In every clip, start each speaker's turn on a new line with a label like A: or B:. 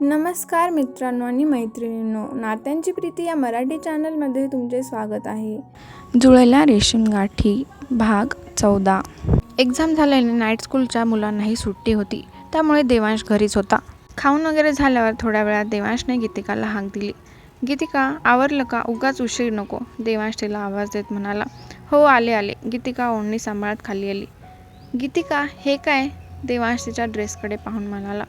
A: नमस्कार मित्रांनो आणि मैत्रिणींनो नात्यांची प्रीती या मराठी चॅनलमध्ये तुमचे स्वागत आहे.
B: जुळल्या रेशीम गाठी भाग चौदा. एक्झाम झाल्याने नाईट स्कूलच्या मुलांनाही सुट्टी होती. त्यामुळे देवांश घरीच होता. खाऊन वगैरे झाल्यावर थोड्या वेळात देवांशने गीतिकाला हाक दिली. गीतिका आवरलं का? उगाच उशीर नको. देवांश तिला आवाज देत म्हणाला हो आले आले. गीतिका ओढणी सांभाळत खाली आली. गीतिका हे काय? देवांश तिच्या ड्रेसकडे पाहून म्हणाला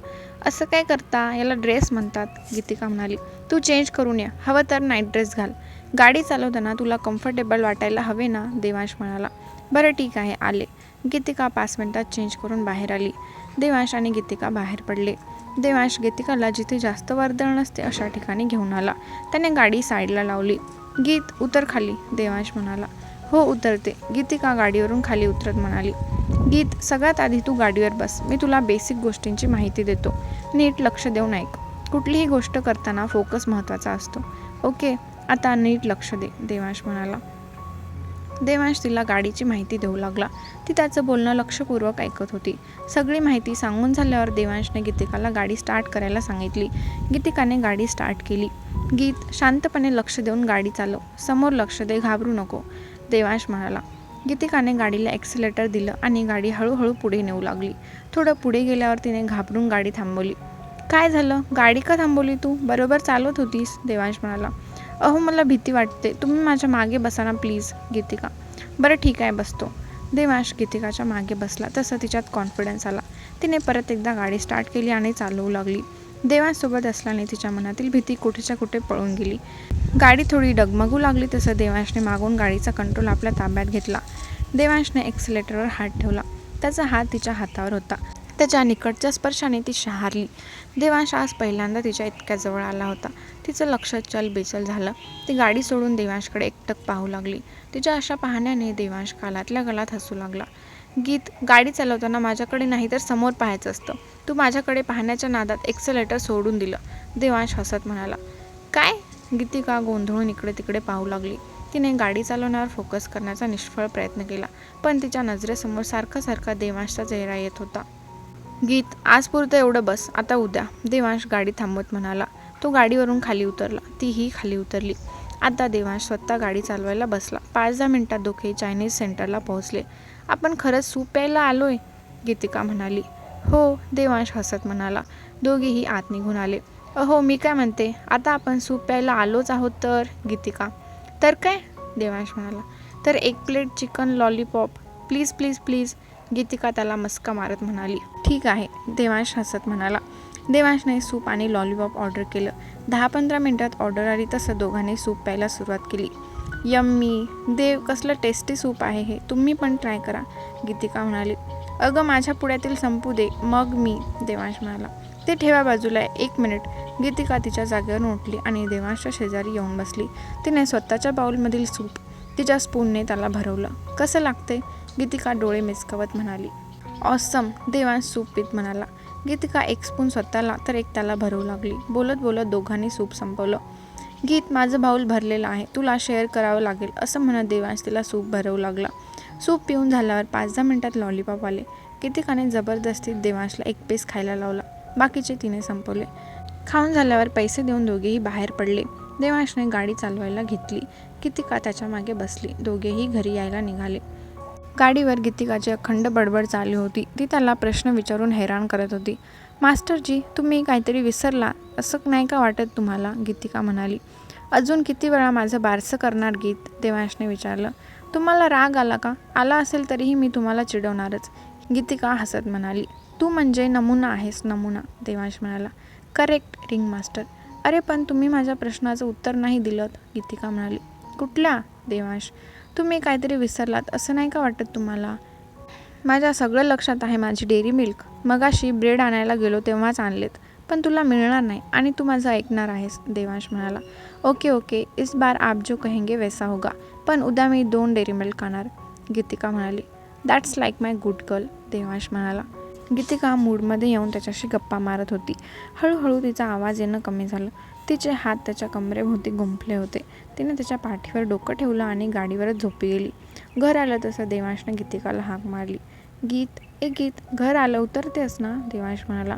B: असं काय करता? याला ड्रेस म्हणतात गीतिका म्हणाली. तू चेंज करून या. हवं तर नाईट ड्रेस घाल. गाडी चालवताना तुला कम्फर्टेबल वाटायला हवे ना? देवांश म्हणाला. बरं ठीक आहे आले. गीतिका पाच मिनिटात चेंज करून बाहेर आली. देवांश आणि गीतिका बाहेर पडले. देवांश गीतिकाला जिथे जास्त वर्दळ नसते अशा ठिकाणी घेऊन आला. त्याने गाडी साईडला लावली. गीत उतर खाली देवांश म्हणाला. हो उतरते. गीतिका गाडीवरून खाली उतरत म्हणाली. गीत सगळ्यात आधी तू गाडीवर बस. मी तुला बेसिक गोष्टींची माहिती देतो. नीट लक्ष देऊन ऐक. कुठलीही गोष्ट करताना फोकस महत्त्वाचा असतो. ओके आता नीट लक्ष दे देवांश म्हणाला. देवांश तिला गाडीची माहिती देऊ लागला. ती त्याचं बोलणं लक्षपूर्वक ऐकत होती. सगळी माहिती सांगून झाल्यावर देवांशने गीतिकाला गाडी स्टार्ट करायला सांगितली. गीतिकाने गाडी स्टार्ट केली. गीत शांतपणे लक्ष देऊन गाडी चालव. समोर लक्ष दे घाबरू नको. देवांश म्हणाला. गीतिकाने गाडीला ॲक्सिलेटर दिलं आणि गाडी हळूहळू पुढे नेऊ लागली. थोडं पुढे गेल्यावर तिने घाबरून गाडी थांबवली. काय झालं? गाडी का थांबवली तू? बरोबर चालवत होतीस देवांश म्हणाला. अहो मला भीती वाटते. तुम्ही माझ्या मागे बसा ना प्लीज गीतिका. बरं ठीक आहे बसतो. देवांश गीतिकाच्या मागे बसला. तसं तिच्यात कॉन्फिडन्स आला. तिने परत एकदा गाडी स्टार्ट केली आणि चालवू लागली. देवांशसोबत असल्याने तिच्या मनातील भीती कुठेच्या कुठे पळून गेली. गाडी थोडी डगमगू लागली तसं देवांशने मागून गाडीचा कंट्रोल आपल्या ताब्यात घेतला. देवांशने एक्सिलेटरवर हात ठेवला. त्याचा हात तिच्या हातावर होता. त्याच्या निकटच्या स्पर्शाने ती शहारली. देवांश आज पहिल्यांदा तिच्या इतक्या जवळ आला होता. तिचं लक्ष चल बेचल झालं. ती गाडी सोडून देवांशकडे एकटक पाहू लागली. तिच्या अशा पाहण्याने देवांश कालातल्या गलात हसू लागला. गीत गाडी चालवताना माझ्याकडे नाही तर समोर पाहायचं असतं. तू माझ्याकडे पाहण्याच्या नादात एक्सेलेटर सोडून दिलं. देवांश हसत म्हणाला काय? गीतिका गोंधळून इकडे तिकडे पाहू लागली. तिने गाडी चालवण्यावर फोकस करण्याचा निष्फळ प्रयत्न केला पण तिच्या नजरेसमोर सारखा सारखा देवांशचा चेहरा येत होता. गीत आज पुरतं एवढं बस आता उद्या. देवांश गाडी थांबवत म्हणाला. तो गाडीवरून खाली उतरला. तीही खाली उतरली. आता देवांश स्वतः गाडी चालवायला बसला. पाच दहा मिनिटात दोघे चायनीज सेंटरला पोहोचले. आपण खरंच सूप प्यायला आलोय? गीतिका म्हणाली. हो देवांश हसत म्हणाला. दोघेही आत निघून आले. अहो मी काय म्हणते? आता आपण सूप प्यायला आलोच आहोत तर? गीतिका. तर काय? देवांश म्हणाला. तर एक plate chicken lollipop. Please please please. Geetika त्याला मस्का मारत म्हणाली. ठीक आहे देवांश हसत म्हणाला. देवांशने सूप आणि लॉलीपॉप ऑर्डर केलं. दहा पंधरा मिनटात ऑर्डर आली तसं दोघांनी सूप प्यायला सुरुवात केली. यम्मी देव कसलं टेस्टी सूप आहे हे. तुम्ही पण ट्राय करा. गीतिका म्हणाली अगं माझ्या पुढ्यातील संपू दे मग मी देवांश म्हणाला. ते ठेवा बाजूला एक मिनिट गीतिका तिच्या जागेवर उठली आणि देवांशच्या शेजारी येऊन बसली. तिने स्वतःच्या बाउलमधील सूप तिच्या स्पूनने त्याला भरवलं. कसं लागते? गीतिका डोळे मिचकवत म्हणाली. ऑसम देवांश सूप पीत म्हणाला. गीतिका एक स्पून स्वतःला तर एक त्याला भरवू लागली. बोलत बोलत दोघांनी सूप संपवलं. गीत माझं बाऊल भरलेलं आहे. तुला शेअर करावं लागेल. असं म्हणत देवांश तिला सूप भरवू लागला. सूप पिऊन झाल्यावर पाच दहा मिनटात लॉलीपॉप आले. कितिकाने जबरदस्तीत देवांशला एक पीस खायला लावला. बाकीचे तिने संपवले. खाऊन झाल्यावर पैसे देऊन दोघेही बाहेर पडले. देवांशने गाडी चालवायला घेतली. कितिका त्याच्यामागे बसली. दोघेही घरी यायला निघाले. गाडीवर गीतिकाची अखंड बडबड चालली होती. ती त्याला प्रश्न विचारून हैराण करत होती. मास्टरजी तुम्ही काहीतरी विसरला असं नाही का वाटत तुम्हाला? गीतिका म्हणाली. अजून किती वेळा माझं बारसं करणार गीत? देवांशने विचारलं. तुम्हाला राग आला का? आला असेल तरीही मी तुम्हाला चिडवणारच. गीतिका हसत म्हणाली. तू म्हणजे नमुना आहेस नमुना देवांश म्हणाला. Correct ring master. अरे पण तुम्ही माझ्या प्रश्नाचं उत्तर नाही दिलं गीतिका म्हणाली. कुठल्या? देवांश. तुम्ही काहीतरी विसरलात असं नाही का वाटत तुम्हाला? माझ्या सगळं लक्षात आहे माझी डेअरी मिल्क. मगाशी ब्रेड आणायला गेलो तेव्हाच आणलेत. पण तुला मिळणार नाही आणि तू माझं ऐकणार आहेस देवांश म्हणाला. ओके ओके इस बार आप जो कहेंगे वैसा होगा. पण उद्या मी दोन डेअरी मिल्क आणणार गीतिका म्हणाली. That's like my good girl Devansh म्हणाला. गीतिका मूडमध्ये येऊन त्याच्याशी गप्पा मारत होती. हळूहळू तिचा आवाज येणं कमी झालं. तिचे हात त्याच्या कमरेभोवती गुंफले होते. तिने त्याच्या पाठीवर डोकं ठेवलं आणि गाडीवरच झोपी गेली. घर आलं तसं देवांशने गीतिकाला हाक मारली. गीत ए गीत घर आलं उतरतेस ना देवांश म्हणाला.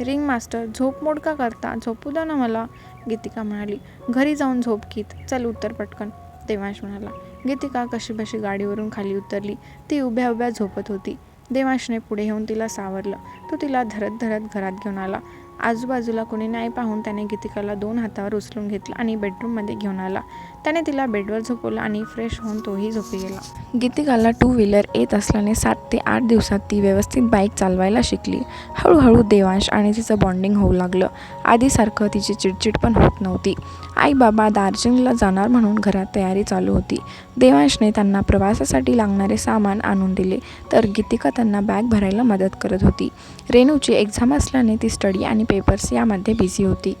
B: रिंग मास्टर झोप मोड का करता? झोपू द्या ना मला गीतिका म्हणाली. घरी जाऊन झोप गीत. चल उत्तर पटकन देवांश म्हणाला. गीतिका कशी बशी गाडीवरून खाली उतरली. ती उभ्या उभ्या झोपत होती. देवांशने पुढे येऊन तिला सावरलं. तो तिला धरत धरत घरात घेऊन आला. आजूबाजूला कोणी नाही पाहून त्याने गीतिकाला दोन हातावर उचलून घेतलं आणि बेडरूममध्ये घेऊन आला. त्याने तिला बेडवर झोपवलं आणि फ्रेश होऊन तोही झोपी गेला. गीतिकाला टू व्हीलर येत असल्याने सात ते आठ दिवसात ती व्यवस्थित बाईक चालवायला शिकली. हळूहळू देवांश आणि तिचं बॉन्डिंग होऊ लागलं. आधीसारखं तिची चिडचिड पण होत नव्हती. आई बाबा दार्जिलिंगला जाणार म्हणून घरात तयारी चालू होती. देवांशने त्यांना प्रवासासाठी लागणारे सामान आणून दिले तर गीतिका त्यांना बॅग भरायला मदत करत होती. रेणूची एक्झाम असल्याने ती स्टडी आणि पेपर्स यामध्ये बिझी होती.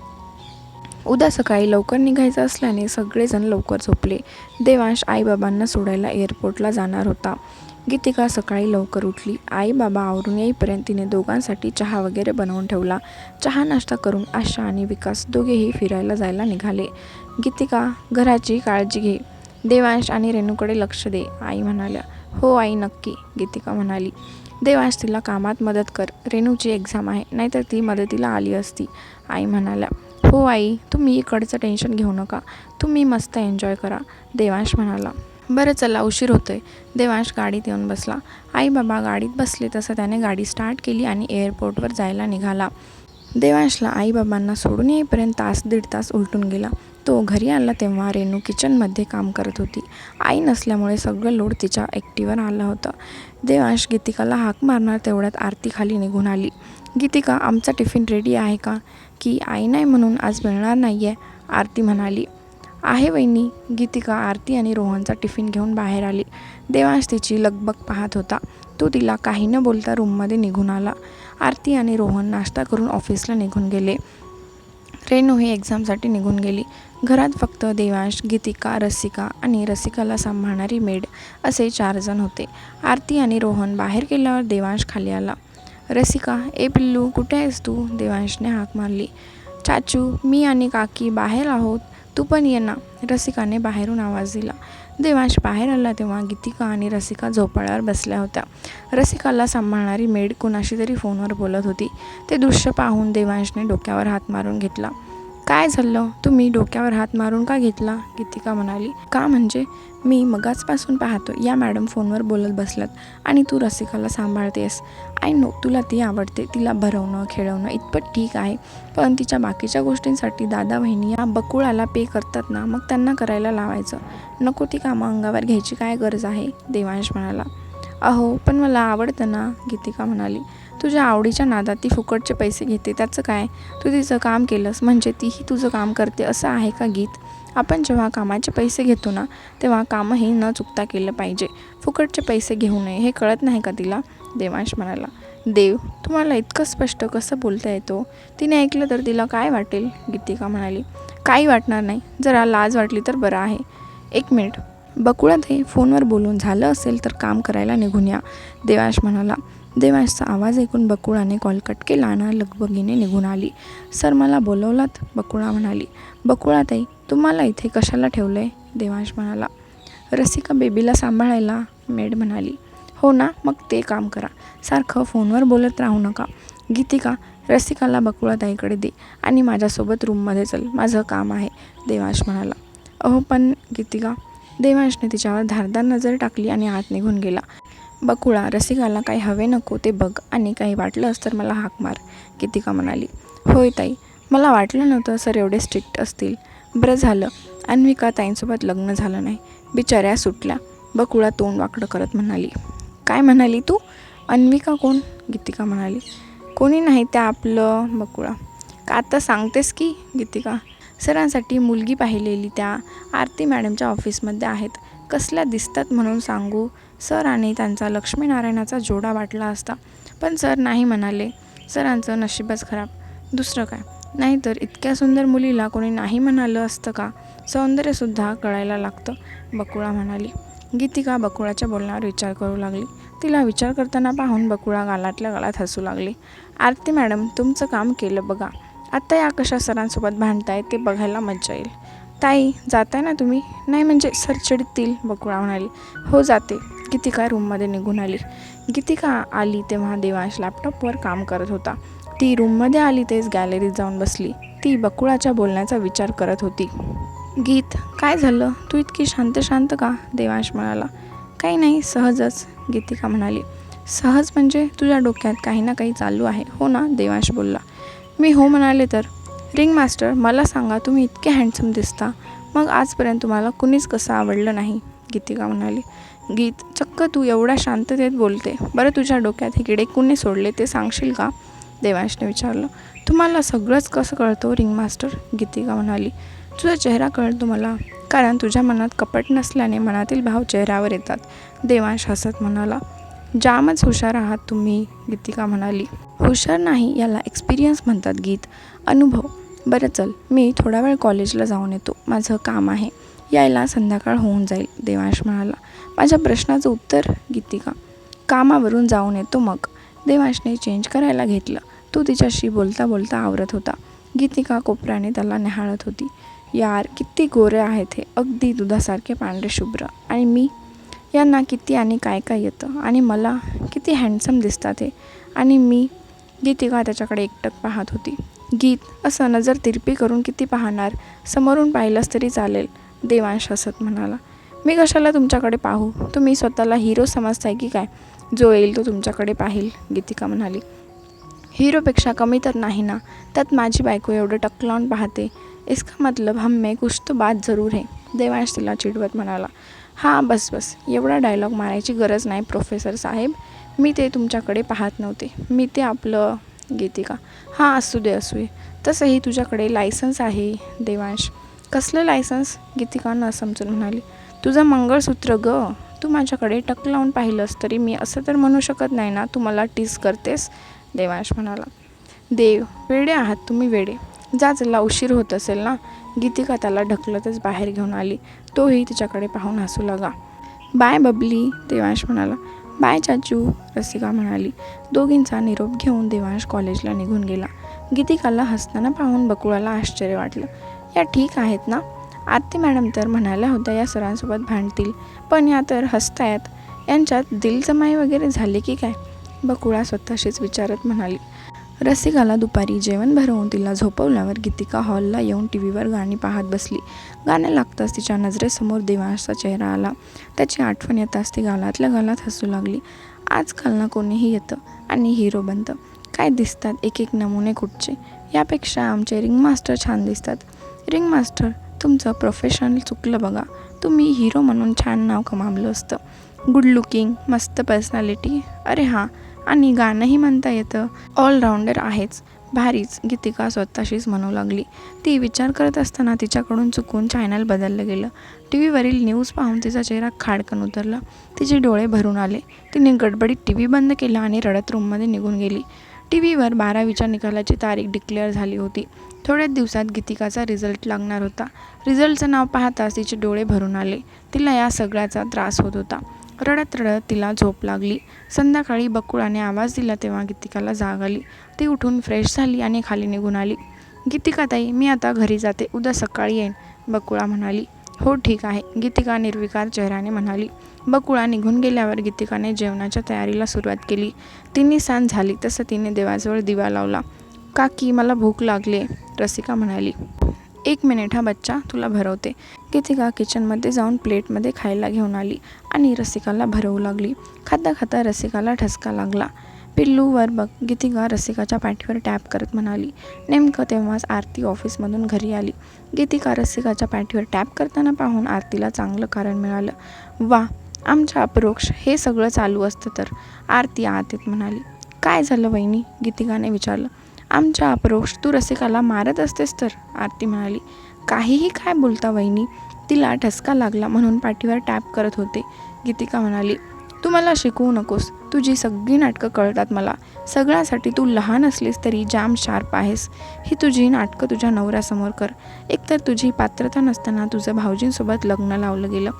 B: उद्या सकाळी लवकर निघायचं असल्याने सगळेजण लवकर झोपले. देवांश आईबाबांना सोडायला एअरपोर्टला जाणार होता. गीतिका सकाळी लवकर उठली. आई बाबा आवरून येईपर्यंत तिने दोघांसाठी चहा वगैरे बनवून ठेवला. चहा नाश्ता करून आशा आणि विकास दोघेही फिरायला जायला निघाले. गीतिका घराची काळजी घे. देवांश आणि रेणूकडे लक्ष दे आई म्हणाल्या. हो आई नक्की गीतिका म्हणाली. देवांश तिला कामात मदत कर. रेणूची एक्झाम आहे नाहीतर ती मदतीला आली असती आई म्हणाल्या. हो आई तुम्ही इकडचं टेन्शन घेऊ नका. तुम्ही मस्त एन्जॉय करा देवांश म्हणाला. बरं चला उशीर होतोय. देवांश गाडीत येऊन बसला. आई बाबा गाडीत बसले तसं त्याने गाडी स्टार्ट केली आणि एअरपोर्टवर जायला निघाला. देवांशला आईबाबांना सोडून येईपर्यंत तास दीड तास उलटून गेला. तो घरी आला तेव्हा रेणू किचनमध्ये काम करत होती. आई नसल्यामुळे सगळं लोड तिच्या एकटीवर आलं होतं. देवांश गीतिकाला हाक मारणार तेवढ्यात आरती खाली निघून आली. गीतिका आमचा टिफिन रेडी आहे का? की आई नाही म्हणून आज मिळणार नाही आहे आरती म्हणाली. आहे वहिनी गीतिका आरती आणि रोहनचा टिफिन घेऊन बाहेर आली. देवांश तिची लगबग पाहत होता. तो तिला काही न बोलता रूममध्ये निघून आला. आरती आणि रोहन नाश्ता करून ऑफिसला निघून गेले. रेणू ही एक्झामसाठी निघून गेली. घरात फक्त देवांश गीतिका रसिका आणि रसिकाला सांभाळणारी मेड असे चार जण होते. आरती आणि रोहन बाहेर गेल्यावर देवांश खाली आला. रसिका ए पिल्लू कुठे आहेस तू? देवांशने हाक मारली. चाचू मी आणि काकी बाहेर आहोत. तू पण ये ना. रसिकाने बाहेरून आवाज दिला. देवांश बाहेर आला तेव्हा गीतिका आणि रसिका झोपाळ्यावर बसल्या होत्या. रसिकाला सांभाळणारी मेड कुणाशी तरी फोनवर बोलत होती. ते दृश्य पाहून देवांशने डोक्यावर हात मारून घेतला. काय झालं? तुम्ही डोक्यावर हात मारून का घेतला? गीतिका म्हणाली का म्हणजे? मी मगाचपासून पाहतो या मॅडम फोनवर बोलत बसलात आणि तू रसिकाला सांभाळतेस. आय नो तुला ती आवडते. तिला भरवणं खेळवणं इतपत ठीक आहे. पण तिच्या बाकीच्या गोष्टींसाठी दादा बहिणी या बकुळाला पे करतात ना मग त्यांना करायला लावायचं. नको ती कामं अंगावर घ्यायची काय गरज आहे? देवांश म्हणाला. अहो पण मला आवडतं ना गीतिका म्हणाली. तुझ्या आवडीच्या नादात ती फुकटचे पैसे घेते त्याचं काय? तू तिचं काम केलंस म्हणजे तीही तुझं काम करते असं आहे का गीत? आपण जेव्हा कामाचे पैसे घेतो ना तेव्हा कामही न चुकता केलं पाहिजे. फुकटचे पैसे घेऊ नये हे कळत नाही का तिला? देवांश म्हणाला. देव तुम्हाला इतकं स्पष्ट कसं बोलता येतो? तिने ऐकलं तर तिला काय वाटेल? गीतिका म्हणाली. काही वाटणार नाही. जरा लाज वाटली तर बरं आहे. एक मिनिट. बकुळत हे फोनवर बोलून झालं असेल तर काम करायला निघून या. देवांश म्हणाला. देवांशचा आवाज ऐकून बकुळाने कॉल कट केला आणि लगबगीने निघून आली. सर मला बोलवलात? बकुळा म्हणाली. बकुळाताई तुम्हाला इथे कशाला ठेवलं आहे देवांश म्हणाला. रसिका बेबीला सांभाळायला? मेड म्हणाली. हो ना मग ते काम करा. सारखं फोनवर बोलत राहू नका. गीतिका रसिकाला बकुळाताईकडे दे आणि माझ्यासोबत रूममध्ये चल. माझं काम आहे देवांश म्हणाला. अहो पण गीतिका देवांशने तिच्यावर धारदार नजर टाकली आणि आत निघून गेला. बकुळा रसिकाला काही हवे नको ते बघ. आणि काही वाटलंच तर मला हाक मार गीतिका म्हणाली. होय ताई मला वाटलं नव्हतं सर एवढे स्ट्रिक्ट असतील. बरं झालं. अन्विका ताईंसोबत लग्न झालं नाही. बिचाऱ्या सुटल्या. बकुळा तोंड वाकडं करत म्हणाली. काय म्हणाली तू? अन्विका कोण? गीतिका म्हणाली. कोणी नाही त्या आपलं बकुळा. का आता सांगतेस की? गीतिका. सरांसाठी मुलगी पाहिलेली त्या आरती मॅडमच्या ऑफिसमध्ये आहेत. कसल्या दिसतात म्हणून सांगू? सर आणि त्यांचा लक्ष्मीनारायणाचा जोडा वाटला असता. पण सर नाही म्हणाले. सरांचं नशीबच खराब. दुसरं काय? नाहीतर इतक्या सुंदर मुलीला कोणी नाही म्हणालं असतं का? सौंदर्यसुद्धा कळायला लागतं बकुळा म्हणाली. गीतिका बकुळाच्या बोलण्यावर विचार करू लागली. तिला विचार करताना पाहून बकुळा गालातल्या गालात हसू लागली. आरती मॅडम तुमचं काम केलं बघा. आत्ता या कशा सरांसोबत भांडताय ते बघायला मज्जा येईल. ताई जाताय ना तुम्ही? नाही म्हणजे सर चिडतील बकुळा म्हणाली. हो जाते. गीतिका रूममध्ये निघून आली. गीतिका आली तेव्हा देवांश लॅपटॉपवर काम करत होता. ती रूममध्ये आली तेच गॅलरीत जाऊन बसली. ती बकुळाच्या बोलण्याचा विचार करत होती. गीत काय झालं? तू इतकी शांत शांत का? देवांश म्हणाला. काही नाही सहजच गीतिका म्हणाली. सहज म्हणजे तुझ्या डोक्यात काही ना काही चालू आहे हो ना? देवांश बोलला. मी हो म्हणाले तर. रिंग मास्टर मला सांगा तुम्ही इतके हँडसम दिसता. मग आजपर्यंत तुम्हाला कुणीच कसं आवडलं नाही? गीतिका म्हणाली. गीत चक्क तू एवढ्या शांततेत बोलते. बरं तुझ्या डोक्यात हे किडे कुणी सोडले ते सांगशील का? देवांशने विचारलं. तुम्हाला सगळंच कसं कळतो रिंगमास्टर? गीतिका म्हणाली. तुझा चेहरा कळतो मला. कारण तुझ्या मनात कपट नसल्याने मनातील भाव चेहऱ्यावर येतात. देवांश हसत म्हणाला. जामच हुशार आहात तुम्ही गीतिका म्हणाली. हुशार नाही याला एक्सपिरियन्स म्हणतात गीत. अनुभव. बरं चल मी थोडा वेळ कॉलेजला जाऊन येतो. माझं काम आहे. यायला संध्याकाळ होऊन जाईल देवांश म्हणाला. माझ्या प्रश्नाचं उत्तर गीतिका. कामावरून जाऊन येतो मग. देवांशने चेंज करायला घेतलं. तो तिच्याशी बोलता बोलता आवरत होता. गीतिका कोपऱ्याने त्याला निहाळत होती. यार किती गोरे आहेत हे. अगदी दुधासारखे पांढरे शुभ्र. आणि मी? यांना किती आणि काय काय येतं? आणि मला? किती हँडसम दिसतात हे. आणि मी? गीतिका त्याच्याकडे एकटक पाहत होती. गीत असं नजर तिरपी करून किती पाहणार? समोरून पाहिलंच तरी चालेल देवांश हसत म्हणाला. मी कशाला तुमच्याकडे पाहू? तुम्ही स्वतःला हिरो समजताय की काय? जो येईल तो तुमच्याकडे पाहील गीतिका म्हणाली. हिरोपेक्षा कमी तर नाही ना? त्यात माझी बायको एवढं टकलावून पाहते. इसका मतलब हम्मे कुछ तो बात जरूर है देवांश तिला चिडवत म्हणाला. हां बस बस. एवढा डायलॉग मारायची गरज नाही प्रोफेसर साहेब. मी ते तुमच्याकडे पाहत नव्हते. मी ते आपलं गीतिका. हां असू दे असू दे. तसंही तुझ्याकडे लायसन्स आहे देवांश. कसलं लायसन्स गीतिकानं समजून म्हणाली. तुझं मंगळसूत्र ग. तू माझ्याकडे टक लावून पाहिलंस तरी मी असं तर म्हणू शकत नाही ना तू मला टीस करतेस? देवांश म्हणाला. देव वेडे आहात तुम्ही वेडे. जा चला उशीर होत असेल ना? गीतिका त्याला ढकलतच बाहेर घेऊन आली. तोही तिच्याकडे पाहून हसू लागा बाय बबली देवांश म्हणाला. बाय चाचू रसिका म्हणाली. दोघींचा निरोप घेऊन देवांश कॉलेजला निघून गेला. गीतिकाला हसताना पाहून बकुळाला आश्चर्य वाटलं. या ठीक आहेत ना? आरती मॅडम तर म्हणाल्या होत्या या सरांसोबत भांडतील. पण या तर हसतायत. यांच्यात दिलजमाई वगैरे झाली की काय? बकुळा स्वतःशीच विचारत म्हणाली. रसिकाला दुपारी जेवण भरवून तिला झोपवल्यावर गीतिका हॉलला येऊन टी व्हीवर गाणी पाहत बसली. गाणं लागताच तिच्या नजरेसमोर देवांशचा चेहरा आला. त्याची आठवण येताच ती गालातल्या गालात हसू लागली. आजकाल ना कोणीही येतं आणि हिरो बनतं. काय दिसतात एक एक नमुने कुठचे यापेक्षा आमचे रिंगमास्टर छान दिसतात. रिंगमास्टर तुमचं प्रोफेशनल चुकलं बघा. तुम्ही हिरो म्हणून छान नाव कमावलं असतं. गुड लुकिंग मस्त पर्सनॅलिटी अरे हां आणि गाणंही म्हणता येतं. ऑलराऊंडर आहेच. भारीच. गीतिका स्वतःशीच म्हणू लागली. ती विचार करत असताना तिच्याकडून चुकून चॅनल बदललं गेलं. टी व्हीवरील न्यूज पाहून तिचा चेहरा खाडकन उतरला. तिचे डोळे भरून आले. तिने गडबडीत टी व्ही बंद केला आणि रडत रूममध्ये निघून गेली. टी व्हीवर बारावीच्या निकालाची तारीख डिक्लेअर झाली होती. थोड्याच दिवसात गीतिकाचा रिझल्ट लागणार होता. रिझल्टचं नाव पाहताच तिचे डोळे भरून आले. तिला या सगळ्याचा त्रास होत होता. रडत रडत तिला झोप लागली. संध्याकाळी बकुळाने आवाज दिला तेव्हा गीतिकाला जाग आली. ती उठून फ्रेश झाली आणि खाली निघून आली. गीतिका ताई मी आता घरी जाते. उद्या सकाळी येईन. बकुळा म्हणाली. हो ठीक आहे. गीतिका निर्विकार चेहऱ्याने म्हणाली. बकुळा निघून गेल्यावर गीतिकाने जेवणाच्या तयारीला सुरुवात केली. तिन्ही सांज झाली. तसं तिने देवाजवळ दिवा लावला. काकी मला भूक लागली रसिका म्हणाली. एक मिनिट हा बच्चा तुला भरवते. गीतिका किचनमध्ये जाऊन प्लेटमध्ये खायला घेऊन आली आणि रसिकाला भरवू लागली. खाता खाता रसिकाला ठसका लागला. पिल्लूवर बघ गीतिका रसिकाच्या पाठीवर टॅप करत म्हणाली. नेमकं तेव्हाच आरती ऑफिसमधून घरी आली. गीतिका रसिकाच्या पाठीवर टॅप करताना पाहून आरतीला चांगलं कारण मिळालं. वा आमच्या अपरोक्ष हे सगळं चालू असतं तर आरती आतीत म्हणाली. काय झालं वहिनी? गीतिकाने विचारलं. आमच्या अप्रोक्ष तू रसिकाला मारत असतेस तर? आरती म्हणाली काहीही काय बोलता वहिनी? तिला ठसका लागला म्हणून पाठीवर टॅप करत होते. गीतिका म्हणाली तू मला शिकवू नकोस. तुझी सगळी नाटकं कळतात मला. सगळ्यासाठी तू लहान असलीस तरी जाम शार्प आहेस. ही तुझी नाटकं तुझ्या नवऱ्यासमोर कर. एकतर तुझी पात्रता नसताना तुझं भाऊजींसोबत लग्न लावलं गेलं.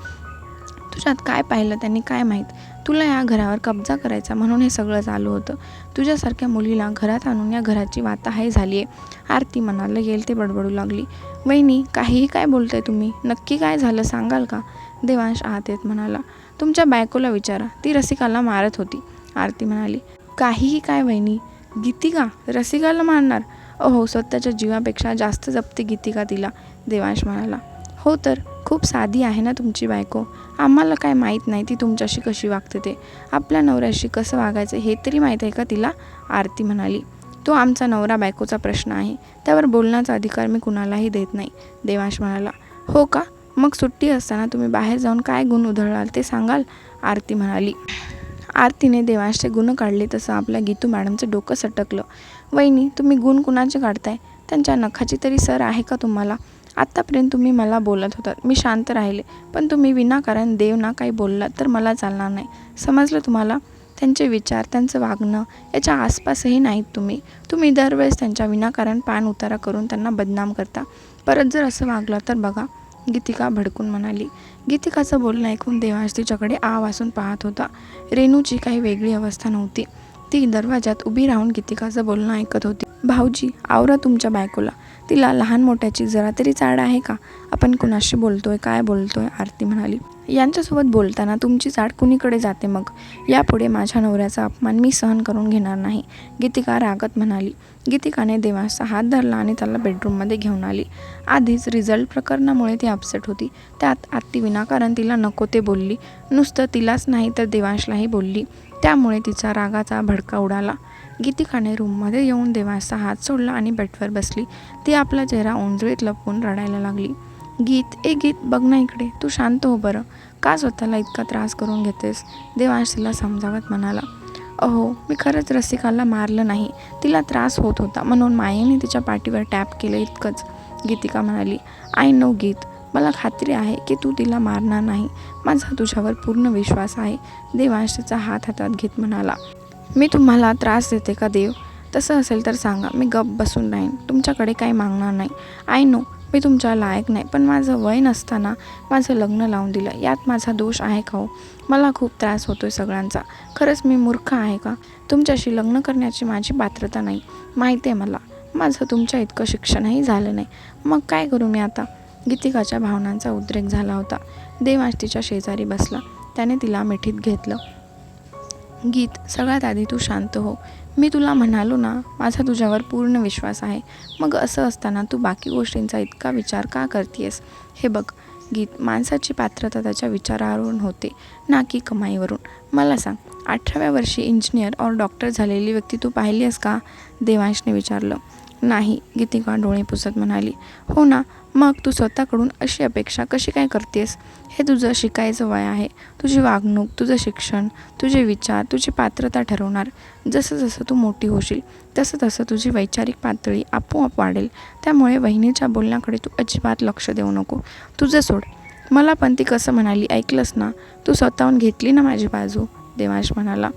B: तुझ्यात काय पाहिलं त्यांनी काय माहीत? तुला या घरावर कब्जा करायचा म्हणून हे सगळं चालू होतं. तुझ्यासारख्या मुलीला घरात आणून या घराची वाताहाई झाली आहे आरती मनाला येईल ते बडबडू लागली. वहिनी काहीही काय बोलताय तुम्ही? नक्की काय झालं सांगाल का? देवांश आत येत म्हणाला. तुमच्या बायकोला विचारा. ती रसिकाला मारत होती. आरती म्हणाली काहीही काय वहिनी? गीतिका रसिकाला मारणार? अहो स्वतःच्या जीवापेक्षा जास्त जपते गीतिका तिला? देवांश म्हणाला हो तर खूप साधी आहे ना तुमची बायको? आम्हाला काय माहीत नाही ती तुमच्याशी कशी वागते ते. आपल्या नवऱ्याशी कसं वागायचं हे तरी माहीत आहे का तिला? आरती म्हणाली. तो आमचा नवरा बायकोचा प्रश्न आहे. त्यावर बोलण्याचा अधिकार मी कुणालाही देत नाही देवांश म्हणाला. हो का? मग सुट्टी असताना तुम्ही बाहेर जाऊन काय गुण उधळाल ते सांगाल? आरती म्हणाली. आरतीने देवांशचे गुण काढले तसं आपल्या गीतू मॅडमचं डोकं सटकलं. वहिनी तुम्ही गुण कुणाचे काढताय? त्यांच्या नखाची तरी सर आहे का तुम्हाला? आत्तापर्यंत तुम्ही मला बोलत होतात. मी शांत राहिले. पण तुम्ही विनाकारण देव ना काही बोललात तर मला चालणार नाही. समजलं तुम्हाला? त्यांचे विचार त्यांचं वागणं याच्या आसपासही नाहीत तुम्ही. तुम्ही दरवेळेस त्यांच्या विनाकारण पान उतारा करून त्यांना बदनाम करता. परत जर असं वागलं तर बघा. गीतिका भडकून म्हणाली गीतिकाचं बोलणं ऐकून देवांश तिच्याकडे आ वासून पाहत होता. रेणूची काही वेगळी अवस्था नव्हती. ती दरवाजात उभी राहून गीतिकाचं बोलणं ऐकत होती. भाऊजी आवरा तुमच्या बायकोला. तिला लहान मोठ्याची जरा तरी चाड आहे का? आपण कुणाशी बोलतोय काय बोलतोय? आरती म्हणाली. यांच्यासोबत बोलताना तुमची चाड कुणीकडे जाते मग? यापुढे माझ्या नवऱ्याचा अपमान मी सहन करून घेणार नाही गीतिका रागत म्हणाली. गीतिकाने देवांशचा हात धरला आणि त्याला बेडरूममध्ये घेऊन आली. आधीच रिझल्ट प्रकरणामुळे ती अपसेट होती. त्यात आत्ती विनाकारण तिला नको ते बोलली. नुसतं तिलाच नाही तर देवांशलाही बोलली. त्यामुळे तिचा रागाचा भडका उडाला. गीतिकाने रूममध्ये येऊन देवांशचा हात सोडला आणि बेडवर बसली. ती आपला चेहरा ओंजळीत लपवून रडायला लागली. गीत ए गीत बघ ना इकडे तू शांत हो बरं. का स्वतःला इतका त्रास करून घेतेस? देवांश तिला समजावत म्हणाला. अहो मी खरंच रसिकाला मारलं नाही. तिला त्रास होत होता. म्हणून मायेने तिच्या पाठीवर टॅप केलं इतकंच. गीतिका म्हणाली. आय नो गीत. मला खात्री आहे की तू तिला मारणार नाही. माझा तुझ्यावर पूर्ण विश्वास आहे. देवांश तिचा हात हातात घेत म्हणाला. मी तुम्हाला त्रास देते का देव? तसं असेल तर सांगा. मी गप बसून राहीन. तुमच्याकडे काही मागणार नाही. आय नो मी तुमच्या लायक नाही. पण माझं वय नसताना माझं लग्न लावून दिलं. यात माझा दोष आहे का हो? मला खूप त्रास होतो आहे सगळ्यांचा. खरंच मी मूर्ख आहे का? तुमच्याशी लग्न करण्याची माझी पात्रता नाही. माहिती आहे मला. माझं तुमच्या इतकं शिक्षणही झालं नाही. मग काय करू मी आता? गीतिकाच्या भावनांचा उद्रेक झाला होता. देवांश तिच्या शेजारी बसला. त्याने तिला मिठीत घेतलं. गीत सगळ्यात आधी तू शांत हो. मी तुला म्हणालो ना माझा तुझ्यावर पूर्ण विश्वास आहे. मग असं असताना तू बाकी गोष्टींचा इतका विचार का करतेस हे बघ गीत माणसाची पात्रता त्याच्या विचारावरून होते ना की कमाईवरून. मला सांग अठराव्या वर्षी इंजिनियर और डॉक्टर झालेली व्यक्ती तू पाहिली आहेस का? देवांशने विचारलं. नाही गीतिका डोळे पुसत म्हणाली. हो ना मग तू स्वतःकडून अशी अपेक्षा कशी काय करतेस? हे तुझं शिकायचं वय आहे. तुझी वागणूक तुझं शिक्षण तुझे विचार तुझी पात्रता ठरवणार. जसं जसं तू मोठी होशील तसं तसं तुझी वैचारिक पातळी आपोआप वाढेल. त्यामुळे वहिनीच्या बोलण्याकडे तू अजिबात लक्ष देऊ नको. तुझं सोड. मला पण ती कसं म्हणाली ऐकलंस ना? तू स्वतःहून घेतली ना माझी बाजू? देवांश म्हणाला.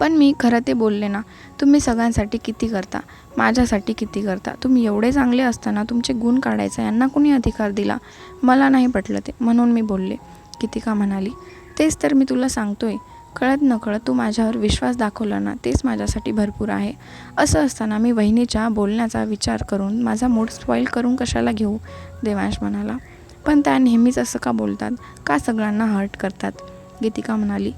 B: पण मी खरं ते बोलले ना. तुम्ही सगळ्यांसाठी किती करता? माझ्यासाठी किती करता? तुम्ही एवढे चांगले असताना तुमचे गुण काढायचा यांना कोणी अधिकार दिला? मला नाही पटलं ते म्हणून मी बोलले. कितिका म्हणाली तेच तर मी तुला सांगतोय. कळत नकळत तू माझ्यावर विश्वास दाखवला ना तेच माझ्यासाठी भरपूर आहे. असं असताना मी वहिनीच्या बोलण्याचा विचार करून माझा मूड स्पॉईल करून कशाला घेऊ? देवांश म्हणाला. पण त्या नेहमीच असं का बोलतात? का सगळ्यांना हर्ट करतात? गीतिका म्हणाली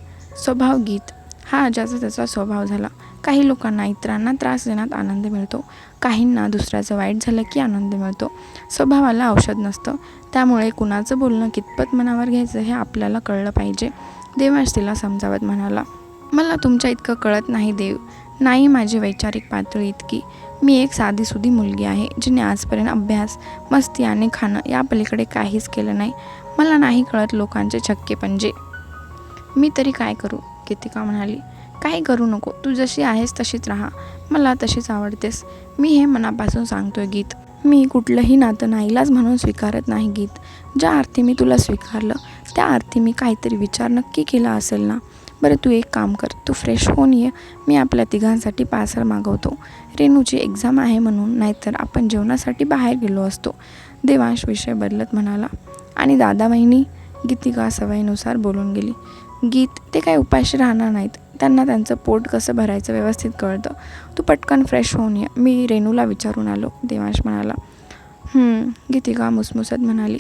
B: स्वभाव गीत. हा ज्याचा त्याचा स्वभाव झाला. काही लोकांना इतरांना त्रास देण्यात आनंद मिळतो. काहींना दुसऱ्याचं वाईट झालं की आनंद मिळतो. स्वभावाला औषध नसतं. त्यामुळे कुणाचं बोलणं कितपत मनावर घ्यायचं हे आपल्याला कळलं पाहिजे. देवाश्रीला तिला समजावत म्हणाला मला तुमच्या इतकं कळत नाही देव. नाही माझी वैचारिक पातळी इतकी. मी एक साधीसुधी मुलगी आहे जिने आजपर्यंत अभ्यास मस्ती आणि खाणं या पलीकडे काहीच केलं नाही. मला नाही कळत लोकांचे छक्के पंजे. मी तरी काय करू? गीतिका म्हणाली काही करू नको. तू जशी आहेस तशीच राहा. मला तशीच आवडतेस. मी हे मनापासून सांगतोय गीत. मी कुठलंही नातं नाईलाज म्हणून स्वीकारत नाही गीत. ज्या अर्थी मी तुला स्वीकारलं त्या अर्थी मी काहीतरी विचार नक्की केला असेल ना? बरं तू एक काम कर. तू फ्रेश होऊन ये. मी आपल्या तिघांसाठी पार्सल मागवतो. रेणूची एक्झाम आहे म्हणून नाहीतर आपण जेवणासाठी बाहेर गेलो असतो. देवांश विषय बदलत म्हणाला. आणि दादा बहिणी गीतिका सवयीनुसार बोलून गेली. गीत ते काही उपाशी राहणार नाहीत. त्यांना त्यांचं पोट कसं भरायचं व्यवस्थित कळतं. तू पटकन फ्रेश होऊन ये. मी रेणूला विचारून आलो देवांश म्हणाला गीतिका मुसमुसत म्हणाली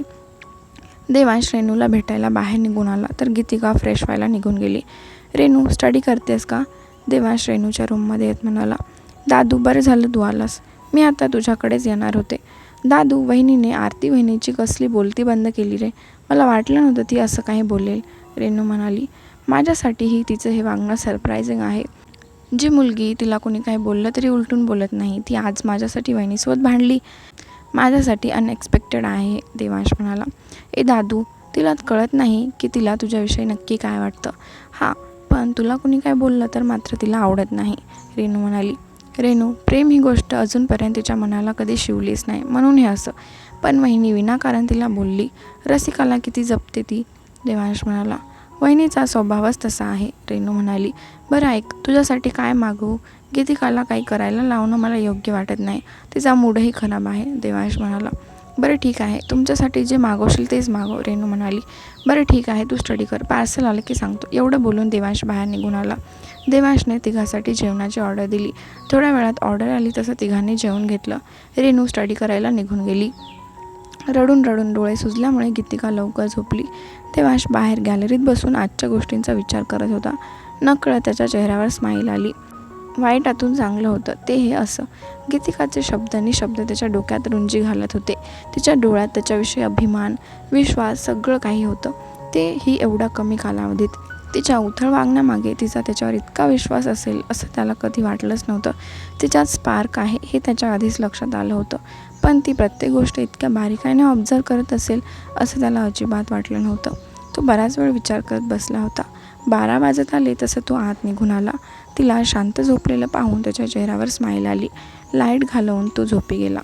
B: देवांश रेणूला भेटायला बाहेर निघून आला तर गीतिका फ्रेश व्हायला निघून गेली. रेणू स्टडी करतेस का? देवांश रेणूच्या रूममध्ये येत म्हणाला दादू बरं झालं तू आलास. मी आता तुझ्याकडेच येणार होते. दादू वहिनीने आरती वहिनीची कसली बोलती बंद केली रे? मला वाटलं नव्हतं ती असं काही बोलेल. रेणू म्हणाली माझ्यासाठीही तिचं हे वागणं सरप्रायझिंग आहे. जी मुलगी तिला कोणी काही बोललं तरी उलटून बोलत नाही. ती आज माझ्यासाठी वहिनीसोबत भांडली. माझ्यासाठी अनएक्सपेक्टेड आहे देवांश म्हणाला. ए दादू तिला कळत नाही की तिला तुझ्याविषयी नक्की काय वाटतं. हां पण तुला कोणी काय बोललं तर मात्र तिला आवडत नाही रेणू म्हणाली. रेणू प्रेम ही गोष्ट अजूनपर्यंत तिच्या मनाला कधी शिवलीच नाही म्हणून हे असं. पण वहिनी विनाकारण तिला बोलली. रसिकाला किती जपते ती देवांश म्हणाला. वहिनीचा स्वभावच तसा आहे रेणू म्हणाली. बरं ऐक तुझ्यासाठी काय मागवू गीतिकाला काही करायला लावणं मला योग्य वाटत नाही. तिचा मूडही खराब आहे देवांश म्हणाला. बरं ठीक आहे तुमच्यासाठी जे मागवशील तेच मागव रेणू म्हणाली. बरं ठीक आहे तू स्टडी कर. पार्सल आलं की सांगतो. एवढं बोलून देवांश बाहेर निघून आला. देवांशने तिघासाठी जेवणाची ऑर्डर दिली. थोड्या वेळात ऑर्डर आली तसं तिघांनी जेवण घेतलं. रेणू स्टडी करायला निघून गेली. रडून रडून डोळे सुजल्यामुळे गीतिका लवकर झोपली. तेव्हा बाहेर गॅलरीत बसून आजच्या गोष्टींचा विचार करत होता. नकळत त्याच्या चेहऱ्यावर स्माईल आली. वाईटातून चांगलं होतं. ते हे असं. गीतिकाचे शब्दांनी शब्द त्याच्या डोक्यात रुंजी घालत होते. तिच्या डोळ्यात त्याच्याविषयी अभिमान विश्वास सगळं काही होतं. ते ही एवढा कमी कालावधीत तिच्या उथळ वागण्यामागे तिचा त्याच्यावर इतका विश्वास असेल असं त्याला कधी वाटलंच नव्हतं. तिच्यात स्पार्क आहे हे त्याच्या आधीच लक्षात आलं होतं. पण ती प्रत्येक गोष्ट इतक्या बारीकाईने ऑब्झर्व करत असेल असं त्याला अजिबात वाटलं नव्हतं. तो बराच वेळ विचार करत बसला होता. बारा वाजत आले तसं तो आत निघून आला. तिला शांत झोपलेलं पाहून त्याच्या चेहऱ्यावर स्माईल आली. लाइट घालवून तो झोपी गेला.